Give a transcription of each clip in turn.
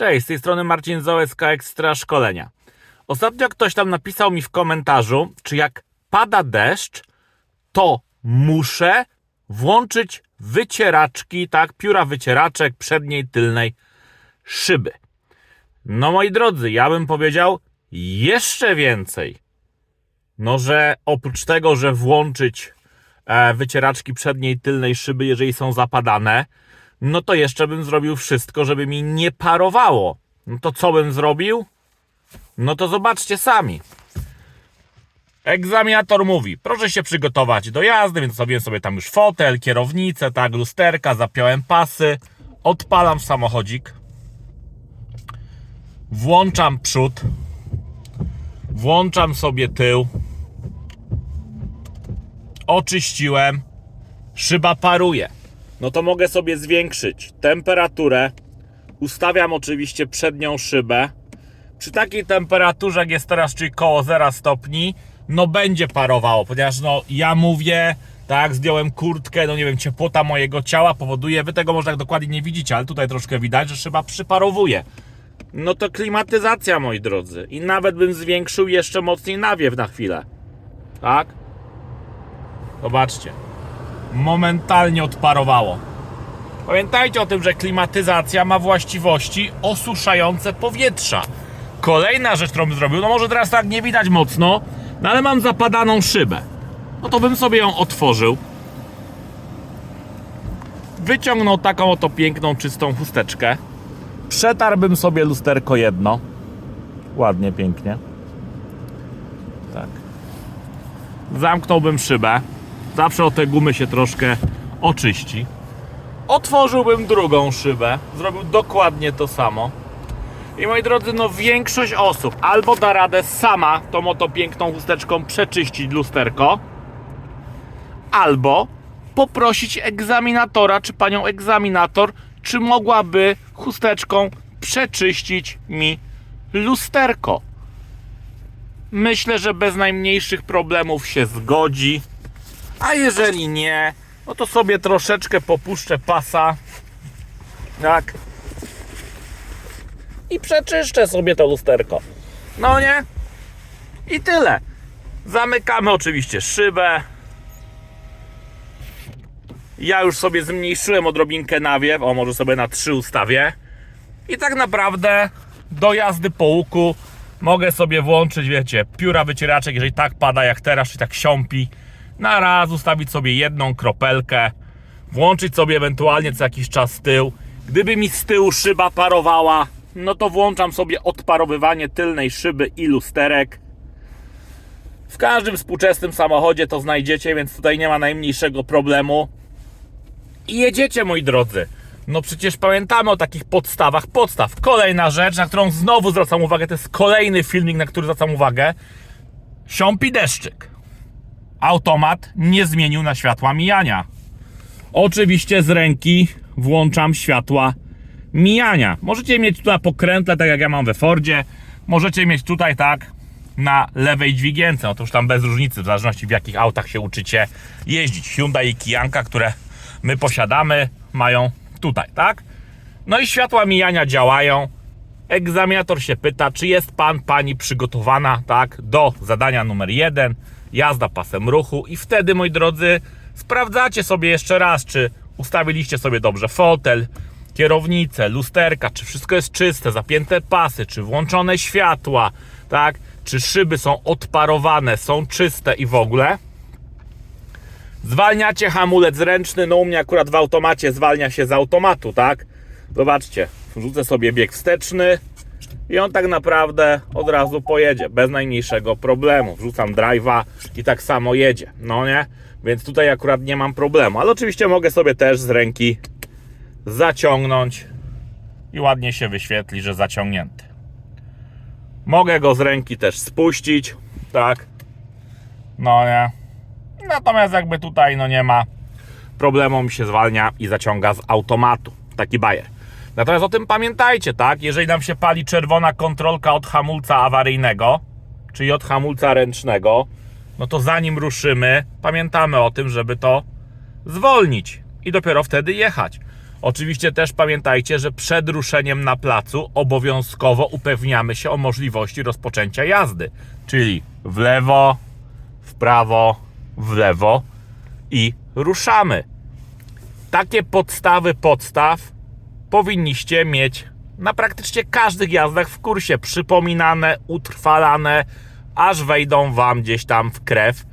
Cześć, z tej strony Marcin Zołecka, Ekstra Szkolenia. Ostatnio ktoś tam napisał mi w komentarzu, czy jak pada deszcz, to muszę włączyć wycieraczki, tak, pióra wycieraczek przedniej, tylnej szyby. No moi drodzy, ja bym powiedział jeszcze więcej. No, że oprócz tego, że włączyć e, wycieraczki przedniej, tylnej szyby, jeżeli są zapadane, no to jeszcze bym zrobił wszystko, żeby mi nie parowało. No to co bym zrobił? No to zobaczcie sami. Egzaminator mówi, proszę się przygotować do jazdy, więc sobie sobie tam już fotel, kierownicę, tak, lusterka, zapiąłem pasy, odpalam samochodzik, włączam przód, włączam sobie tył, oczyściłem, szyba paruje. No to mogę sobie zwiększyć temperaturę. Ustawiam oczywiście przednią szybę. Przy takiej temperaturze, jak jest teraz, czyli koło 0 stopni, no będzie parowało, ponieważ no ja mówię, tak, zdjąłem kurtkę, no nie wiem, ciepłota mojego ciała powoduje, wy tego może tak dokładnie nie widzicie, ale tutaj troszkę widać, że szyba przyparowuje. No to klimatyzacja, moi drodzy. I nawet bym zwiększył jeszcze mocniej nawiew na chwilę. Tak? Zobaczcie momentalnie odparowało. Pamiętajcie o tym, że klimatyzacja ma właściwości osuszające powietrza. Kolejna rzecz, którą bym zrobił, no może teraz tak nie widać mocno, no ale mam zapadaną szybę. No to bym sobie ją otworzył. Wyciągnął taką oto piękną, czystą chusteczkę. Przetarłbym sobie lusterko jedno. Ładnie, pięknie. Tak. Zamknąłbym szybę. Zawsze o te gumy się troszkę oczyści. Otworzyłbym drugą szybę, zrobił dokładnie to samo. I moi drodzy, no większość osób albo da radę sama tą oto piękną chusteczką przeczyścić lusterko, albo poprosić egzaminatora, czy panią egzaminator, czy mogłaby chusteczką przeczyścić mi lusterko. Myślę, że bez najmniejszych problemów się zgodzi. A jeżeli nie, no to sobie troszeczkę popuszczę pasa. Tak. I przeczyszczę sobie to lusterko. No nie? I tyle. Zamykamy oczywiście szybę. Ja już sobie zmniejszyłem odrobinkę nawiew. O, może sobie na 3 ustawię. I tak naprawdę do jazdy po łuku mogę sobie włączyć, wiecie, pióra wycieraczek, jeżeli tak pada jak teraz, czy tak siąpi na raz ustawić sobie jedną kropelkę, włączyć sobie ewentualnie co jakiś czas tył. Gdyby mi z tyłu szyba parowała, no to włączam sobie odparowywanie tylnej szyby i lusterek. W każdym współczesnym samochodzie to znajdziecie, więc tutaj nie ma najmniejszego problemu. I jedziecie, moi drodzy. No przecież pamiętamy o takich podstawach podstaw. Kolejna rzecz, na którą znowu zwracam uwagę, to jest kolejny filmik, na który zwracam uwagę. Siąpi deszczyk automat nie zmienił na światła mijania. Oczywiście z ręki włączam światła mijania. Możecie mieć tutaj pokrętle, tak jak ja mam we Fordzie. Możecie mieć tutaj tak na lewej dźwigience. Już tam bez różnicy, w zależności w jakich autach się uczycie jeździć. Hyundai i Kijanka, które my posiadamy, mają tutaj, tak? No i światła mijania działają. Egzaminator się pyta, czy jest pan, pani przygotowana, tak, do zadania numer jeden jazda pasem ruchu i wtedy, moi drodzy, sprawdzacie sobie jeszcze raz, czy ustawiliście sobie dobrze fotel, kierownicę, lusterka, czy wszystko jest czyste, zapięte pasy, czy włączone światła, tak? Czy szyby są odparowane, są czyste i w ogóle. Zwalniacie hamulec ręczny, no u mnie akurat w automacie zwalnia się z automatu, tak? Zobaczcie, wrzucę sobie bieg wsteczny, i on tak naprawdę od razu pojedzie, bez najmniejszego problemu. Wrzucam drive'a i tak samo jedzie, no nie? Więc tutaj akurat nie mam problemu, ale oczywiście mogę sobie też z ręki zaciągnąć i ładnie się wyświetli, że zaciągnięty. Mogę go z ręki też spuścić, tak? No nie? Natomiast jakby tutaj no nie ma problemu, mi się zwalnia i zaciąga z automatu. Taki bajer. Natomiast o tym pamiętajcie, tak? Jeżeli nam się pali czerwona kontrolka od hamulca awaryjnego, czyli od hamulca ręcznego, no to zanim ruszymy, pamiętamy o tym, żeby to zwolnić i dopiero wtedy jechać. Oczywiście też pamiętajcie, że przed ruszeniem na placu obowiązkowo upewniamy się o możliwości rozpoczęcia jazdy. Czyli w lewo, w prawo, w lewo i ruszamy. Takie podstawy podstaw powinniście mieć na praktycznie każdych jazdach w kursie przypominane, utrwalane, aż wejdą wam gdzieś tam w krew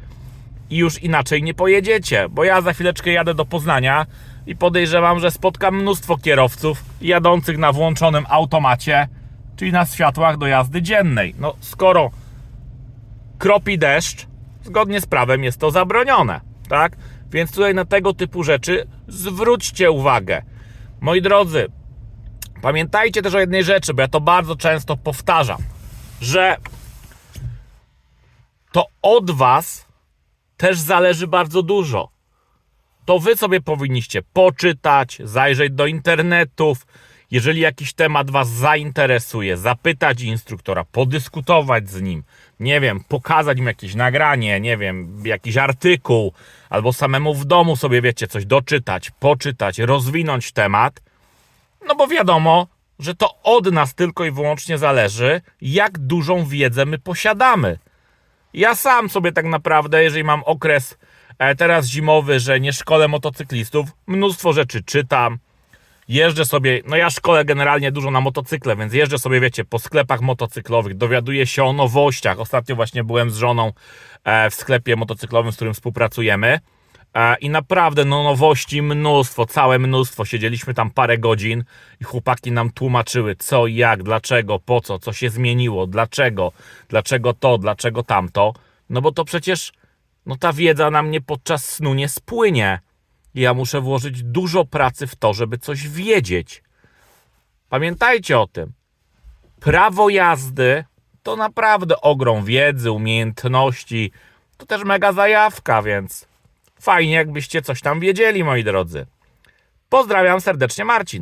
i już inaczej nie pojedziecie, bo ja za chwileczkę jadę do Poznania i podejrzewam, że spotkam mnóstwo kierowców jadących na włączonym automacie, czyli na światłach do jazdy dziennej. No skoro kropi deszcz, zgodnie z prawem jest to zabronione, tak? Więc tutaj na tego typu rzeczy zwróćcie uwagę. Moi drodzy, pamiętajcie też o jednej rzeczy, bo ja to bardzo często powtarzam, że to od Was też zależy bardzo dużo. To Wy sobie powinniście poczytać, zajrzeć do internetów. Jeżeli jakiś temat Was zainteresuje, zapytać instruktora, podyskutować z nim, nie wiem, pokazać mu jakieś nagranie, nie wiem, jakiś artykuł, albo samemu w domu sobie, wiecie, coś doczytać, poczytać, rozwinąć temat. No bo wiadomo, że to od nas tylko i wyłącznie zależy, jak dużą wiedzę my posiadamy. Ja sam sobie tak naprawdę, jeżeli mam okres e, teraz zimowy, że nie szkolę motocyklistów, mnóstwo rzeczy czytam. Jeżdżę sobie, no ja szkolę generalnie dużo na motocykle, więc jeżdżę sobie, wiecie, po sklepach motocyklowych, dowiaduję się o nowościach. Ostatnio właśnie byłem z żoną e, w sklepie motocyklowym, z którym współpracujemy. E, I naprawdę, no nowości mnóstwo, całe mnóstwo. Siedzieliśmy tam parę godzin i chłopaki nam tłumaczyły co, jak, dlaczego, po co, co się zmieniło, dlaczego, dlaczego to, dlaczego tamto. No bo to przecież, no ta wiedza na mnie podczas snu nie spłynie. Ja muszę włożyć dużo pracy w to, żeby coś wiedzieć. Pamiętajcie o tym. Prawo jazdy to naprawdę ogrom wiedzy, umiejętności. To też mega zajawka, więc fajnie jakbyście coś tam wiedzieli, moi drodzy. Pozdrawiam serdecznie, Marcin.